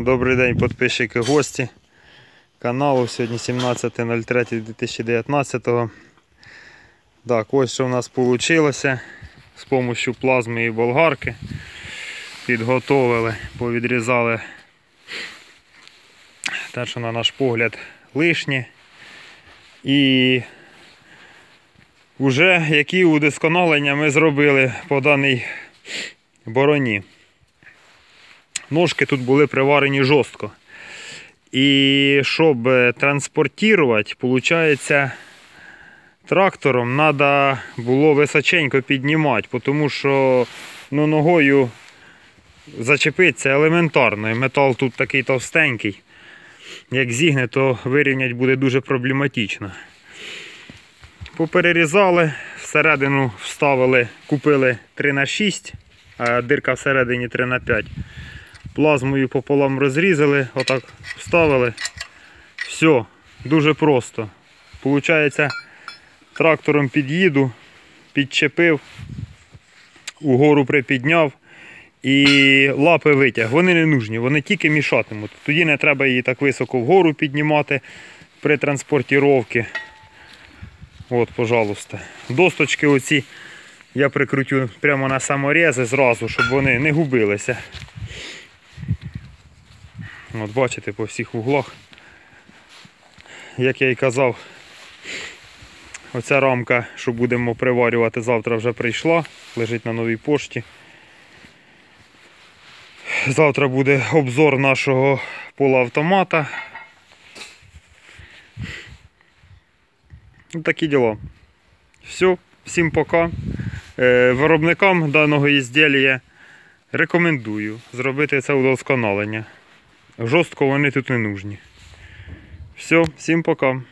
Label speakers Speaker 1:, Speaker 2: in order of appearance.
Speaker 1: Добрий день, підписчики, гості каналу. Сьогодні 17.03.2019. Так, ось що в нас вийшло з допомогою плазми і болгарки. Підготовили, повідрізали те, що на наш погляд лишнє. І вже які удосконалення ми зробили по даній бороні. Ножки тут були приварені жорстко. І щоб транспортувати, виходить, трактором треба було височенько піднімати, тому що ну, ногою зачепитися елементарно. І метал тут такий товстенький. Як зігне, то вирівняти буде дуже проблематично. Поперерізали, всередину вставили, купили 3х6, а дирка всередині 3х5. Плазмою пополам розрізали, отак вставили. Все, дуже просто. Получається, трактором під'їду, підчепив, угору припідняв і лапи витяг. Вони не нужні, вони тільки мішатимуть. Тоді не треба її так високо вгору піднімати при транспортіровці. От, пожалуйста. Досточки оці я прикрутю прямо на саморези зразу, щоб вони не губилися. От бачите по всіх углах. Як я і казав, оця рамка, що будемо приварювати, завтра вже прийшла, лежить на новій пошті. Завтра буде обзор нашого полуавтомата. Ну, Такі діла. Все, всім пока. Е, Виробникам даного ізділля рекомендую зробити це удосконалення. Жорстко вони тут не нужні. Все, всім пока.